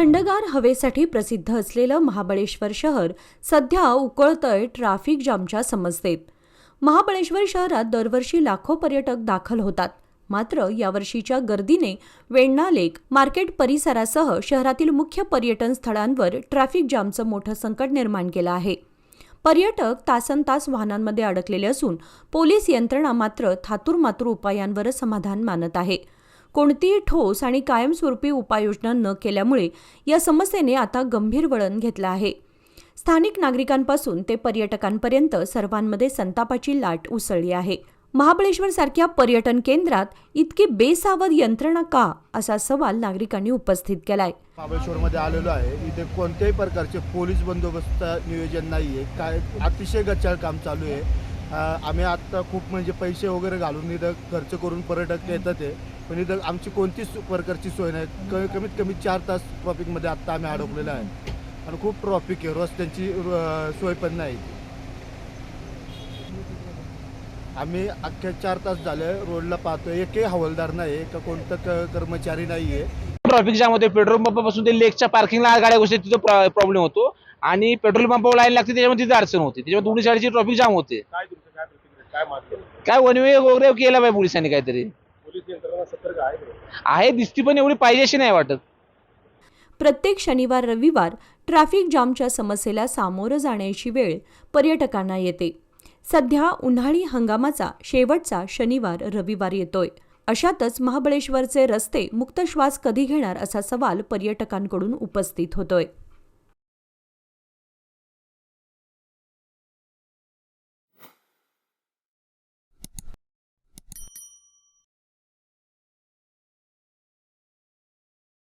थंडगार हवेसाठी प्रसिद्ध असलेलं महाबळेश्वर शहर सध्या उकळतंय ट्रॅफिक जामच्या समस्येत महाबळेश्वर शहरात दरवर्षी लाखो पर्यटक दाखल होतात. मात्र यावर्षीच्या गर्दीने वेण्णा लेक मार्केट परिसरासह शहरातील मुख्य पर्यटन स्थळांवर ट्रॅफिक जामचं मोठं संकट निर्माण केलं आहे. पर्यटक तासन तास वाहनांमध्ये अडकलेले असून पोलीस यंत्रणा मात्र थातूरमातूर उपायांवर समाधान मानत आहे. कोणतीही ठोस आणि कायमस्वरूपी उपाययोजना न केल्यामुळे या समस्येने आता गंभीर वळण घेतलं आहे. स्थानिक नागरिकांपासून ते पर्यटकांपर्यंत सर्वांमध्ये संतापाची लाट उसळली आहे. महाबळेश्वर सारख्या पर्यटन केंद्रात इतकी बेसावध यंत्रणा का? असा सवाल नागरिकांनी उपस्थित केलाय. महाबळेश्वरमध्ये आलेलो आहे. इथे कोणत्याही प्रकारचे पोलीस बंदोबस्त नियोजन नाही आहे काय अतिशय गचाळ काम चालू आहे. आम्ही आत्ता खूप म्हणजे पैसे वगैरे घालून इथं खर्च करून पर्यटक येतात आहे. पण इथं आमची कोणतीच प्रकारची सोय नाही. क कमीत कमी चार तास ट्रॉफिकमध्ये आत्ता आम्ही अडकलेलो आहे. आणि खूप ट्रॉफिक आहे. रस्त्यांची सोय पण नाही. आम्ही अख्ख्या चार तास झाले रोडला पाहतो एकही हवालदार नाही का कोणतं कर्मचारी नाही आहे ट्रॉफिक जाम होते. पेट्रोल पंपापासून ते लेकच्या पार्किंगला गाड्या गोष्टी तिथं प्रॉब्लेम होतो. आणि पेट्रोल पंपावर लाईन लागते त्याच्यामध्ये तिथे अडचण होते. त्याच्यामुळे दोन्ही साईडची ट्रॉफिक जाम होते. काय तुमचं काय प्रतिक्रिया काय मागणी आहे? काय वन वे वगैरे केला पाहिजे पोलिसांनी काहीतरी? आहे दिसती पण एवढी पाहिजे अशी नाही वाटत. प्रत्येक शनिवार रविवार ट्रॅफिक जामच्या समस्येला सामोरं जाण्याची वेळ पर्यटकांना येते. सध्या उन्हाळी हंगामाचा शेवटचा शनिवार रविवार येतोय. अशातच महाबळेश्वरचे रस्ते मुक्त श्वास कधी घेणार असा सवाल पर्यटकांकडून उपस्थित होतोय.